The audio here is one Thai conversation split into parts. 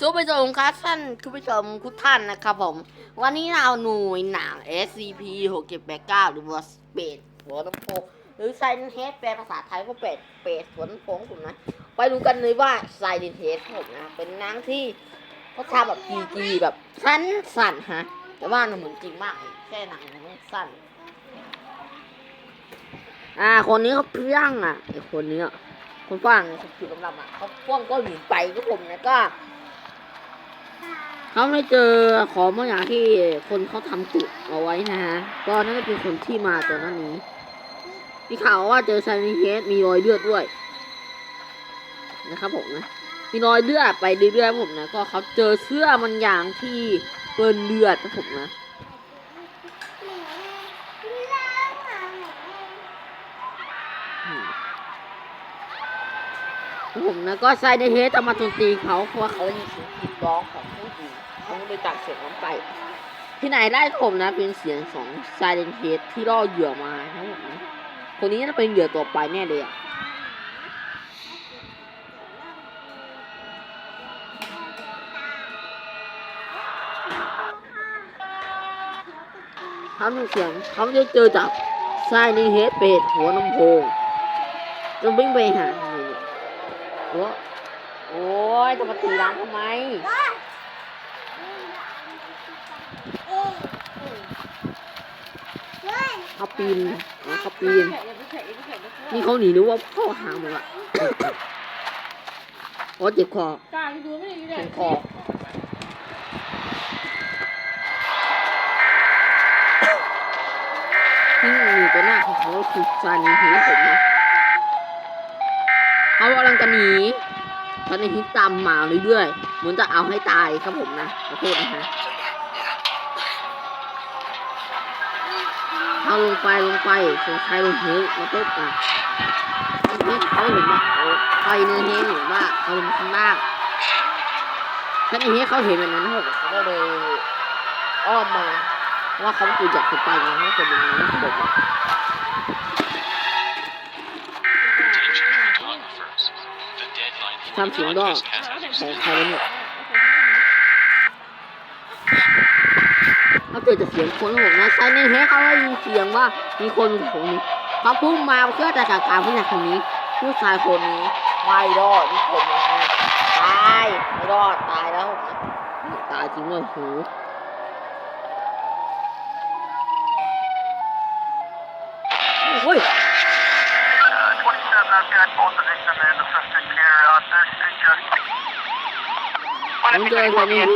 ทุกผู้ชมครับท่านทุกผู้ชมทุกท่านนะครับผม วันนี้เราหน่วยหนัง SCP 6 7 8 9หรือว่าเป็ดหัวลำโพงหรือไซเ n นเฮดแปลภาษาไทยว่าเป็ดเป็ดหัวลำโพงผมนะ ไปดูกันเลยว่าไซเ n นเฮดผมนะ เป็นนังที่เขาทำแบบจีจีแบบสั้นสั่นฮะ แต่ว่ามันเหมือนจริงมากแค่หนังมันสั้น อ่า คนนี้เขาเพี้ยงอะไอคนนี้อะคนฝรั่งผิวดำๆอะเขาพ่วงก็หลีไปก็ผมนะก็ เขาไม่เจอของบางอย่างที่คนเขาทำตุเอาไว้นะฮะก็นั่นก็เป็นคนที่มาตัวนั้นนี้มีข่าวว่าเจอไซนิเฮสมีรอยเลือดด้วย นะครับผมนะ มีรอยเลือดไปเรื่อยๆผมนะ ก็เขาเจอเสื้อมันอย่างที่เปื้อนเลือดนะผมนะ ผมนะก็ไซนิเคสจะมาโจมตีเขาเพราะว่าเขาได้ยินเสียงกรีดร้องของผู้หญิงเขาก็เลยตัดเสียงนั้นไป ที่ไหนได้ผมนะเป็นเสียงของไซเ n นเ a ดที่ล่อเหยื่อมาทั้งหมดนะคนนี้น่าจะเป็นเหยื่อตัวไปแน่เลยอะเขามีเสียงเขาจะเจอจากไซเ n นเ a ดเป็ดหัวลำโพงจะวิ่งไปหาเนี่ย โอ้โอ้ยจะมาตีร้านทำไม เขาปีนอ๋อเขาปีน นี่เขาหนีหรือว่าพ่อหางหมดละโอ้เจ็บคอกล้าที่ดูไม่ได้อยู่เจ็ได้บคอที่หนีตัวหน้าของเขาคือซานิฮิผมนะ เขากำลังจะหนีซานิฮิตามมาเรื่อยๆเหมือนจะเอาให้ตายครับผมนะขอโทษนะฮะเอาลงไปลงไปสงสัยลงเฮ้ยมาปุ๊บอะนี่เขาเห็นว่าไฟเนื้อเฮ้ยเห็นว่าเขาลงข้างล่างซานิฮิเขาเห็นแบบนั้นเขาก็เลยอ้อมมาว่าเขาตัวใหญ่ขึ้นไปไงเขาเป็น ทำเสียงดอกของใครวะเนี่ยถ้าเกิดจะเสียงคนของผมนะใช่ในเฮ้เขาได้ยินเสียงว่ามีคนอยู่ตรงนี้เขาพุ่งมาเพื่อจะจัดการผู้ชายคนนี้ ผู้ชายคนนี้ไม่รอดทุกคนนะฮะตายไม่รอดตายแล้วนะตายจริงเลยโหโอ้ย 27, I've got both of victims in the suspect You guys, I mean.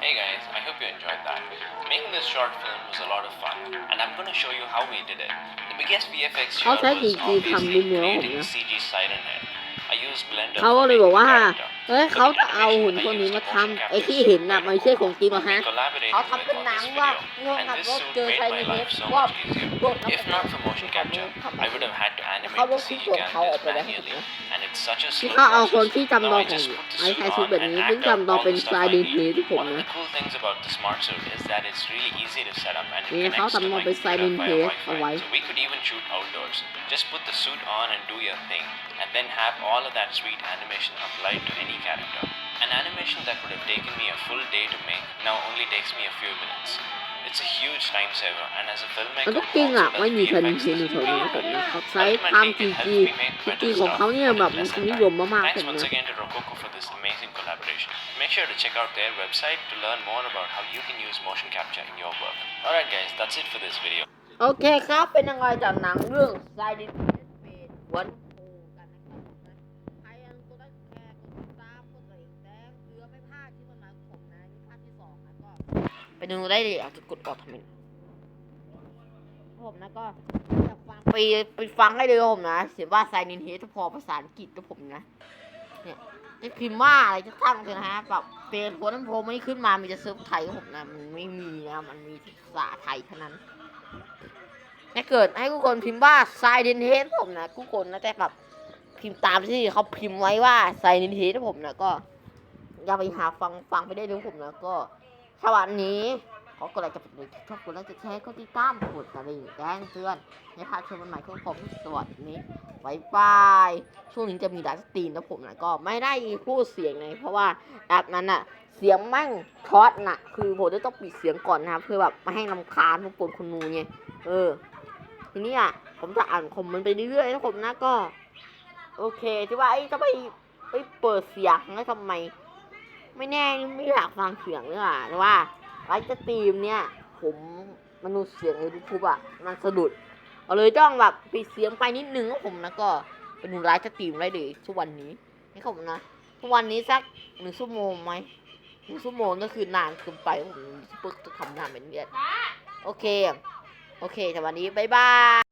Hey guys, I hope you enjoyed that. Making this short film was a lot of fun, and I'm gonna show you how we did it. The biggest VFX challenge was obviously creating CG Siren Head. I used Blender for making character. เฮ้ยเขาจะเอาหุ่นคนนี้มาทำไอ้ที่เห็นน่ะมันไม่ใช่ของจริงหรอก We ฮะ collaborated เขาทำ with เป็น on หนัง this ว่า video, เรื่อง and ขับ this รถ suit เจอ made ไซ my นิเฮด life so ว่า much easier. รถ If not for motion capture, I would have had to เขา animate ล the งที่ CG ส่วนเขาออก characters ไปแล้ว manually, and it's such a ที่ slow เขาเอาคน process. ที่จำลอง Now I ของ just put the ไอ้ suit ไทยชุด on แบบ and นี้ซึ่ง act out จำลอง all เป็น the ไซ stuff I นิเฮ need. ดที่ผม One of นะ the cool things about the smart suit is that it's really easy to set up and it นี่เขา connects to จำลอง my เป็นไซ computer นิเฮ via ดเอาไว้ Wi-Fi. So we could even shoot outdoors. Just put the suit on and do your thing, and then have all of that sweet animation applied to any character. An animation that would have taken me a full day to make now only takes me a few minutes. It's a huge time saver, and as a มัน filmmaker ก็ who จริง also อ่ะ does ไม่มีใครมี VFX, เทน this ใน is แถว really นี้ผม cool. นะเขาใช้ทำจี Ultimately, it จี helps me make จี better จีของ stuff เขาเนี่ย with แบบ less มัน than นิ that. ยมมากๆผ Thanks ม once นะ again to Rococo for this amazing collaboration. Make sure to check out their website to learn more about how you can use motion capture in your work. Alright guys, that's it for this video. โอเคครับ เป็นยังไงจากหนังเรื่องไซนิเฮดเป็นวันโคกัน ไปดูได้เลยอาจจะกดออกทำไมผมนะก็อยากฟังไปไปฟังให้เลยผมนะ เสียงว่าไซนินเฮดพอภาษาอังกฤษกับผมนะ เนี่ยจะพิมพ์ว่าอะไรจะตั้งเลยนะฮะแบบเป็นหัวน้ำโพไม่ขึ้นมา มีจะเซิร์ฟไทยกับผมนะ มันไม่มีนะ มันมีภาษาไทยเท่านั้นถ้าเกิดให้ทุกคนพิมพ์ว่าไซเดนเฮดผมนะทุกคนนะแต่แบบพิมพ์ตามที่เขาพิมพ์ไว้ว่าไซเดนเฮดผมนะก็อย่าไปหาฟังฟังไปได้เลยผมนะก็ สวัสดีขอกดไลค์กับเป็นชอบกดไลค์กดแชร์กดติดตามกดกระดิ่งแจ้งเตือนในพาร์ทชมใหม่ของผมสวัสดีบายบายช่วงนี้จะมีดัสตีนแล้วผมนะก็ไม่ได้พูดเสียงเลยเพราะว่าแอปนั้นอะเสียงแม่งช็อตน่ะ คือผมจะต้องปิดเสียงก่อนนะครับเพื่อแบบไม่ให้ลำคาญทุกคนคุณนูไงเออ ทีนี้อะผมจะอ่านคอมเมนต์ไปเรื่อยๆนะผมนะก็ โอเคที่ว่าไอ้จะไปไปเปิดเสียงแล้วทำไม ไม่แน่ไม่อยากฟังเสียงเลยอะแต่ว่าไลฟ์สตรีมเนี่ย ผมมันดูเสียงในยูทูบอะ มันสะดุดเอาเลยต้องแบบปิดเสียงไปนิดนึงนะผมนะก็ไปดูไลฟ์สตรีมได้เลยทุกวันนี้นี่ผมนะทุกวันนี้สักหนึ่งชั่วโมงไหมหนึ่งชั่วโมงก็คือนานเกินไปผมจะทำงานเป็นเดือนโอเค โอเคแต่วันนี้บ๊ายบาย